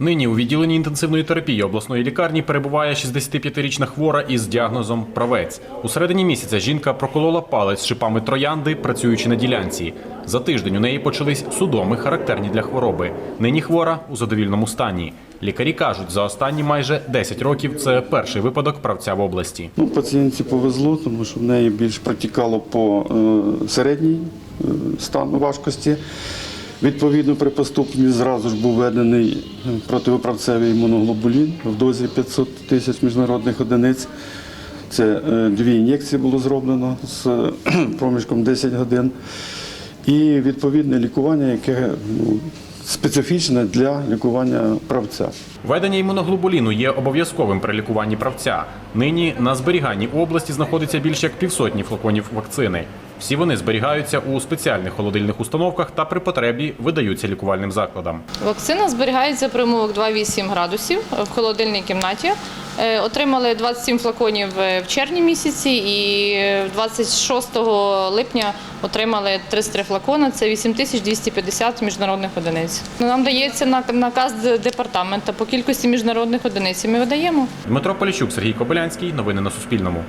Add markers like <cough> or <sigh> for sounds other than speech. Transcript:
Нині у відділенні інтенсивної терапії обласної лікарні перебуває 65-річна хвора із діагнозом правець. У середині місяця жінка проколола палець шипами троянди, працюючи на ділянці. За тиждень у неї почались судоми, характерні для хвороби. Нині хвора у задовільному стані. Лікарі кажуть, за останні майже 10 років це перший випадок правця в області. Ну, пацієнтці повезло, тому що в неї більш протікало по е, середній е, стану важкості. Відповідно, при поступленні зразу ж був введений е, противоправцевий моноглобулін в дозі 500 тисяч міжнародних одиниць. Це е, дві ін'єкції було зроблено з е, <clears throat> проміжком 10 годин. І відповідне лікування, яке ну, специфічне для лікування правця. Введення імуноглобуліну є обов'язковим при лікуванні правця. Нині на зберіганні області знаходиться більше як півсотні флаконів вакцини. Всі вони зберігаються у спеціальних холодильних установках та при потребі видаються лікувальним закладам. Вакцина зберігається при умовах 2,8 градусів в холодильній кімнаті. Е, Отримали 27 флаконів е, в червні місяці і е, 26 липня отримали 33 флакони. Це 8250 міжнародних одиниць. Ну, Нам дається на- наказ департамента по кількості міжнародних одиниць. Ми видаємо. Дмитро Поліщук, Сергій Кобилянський. Новини на Суспільному.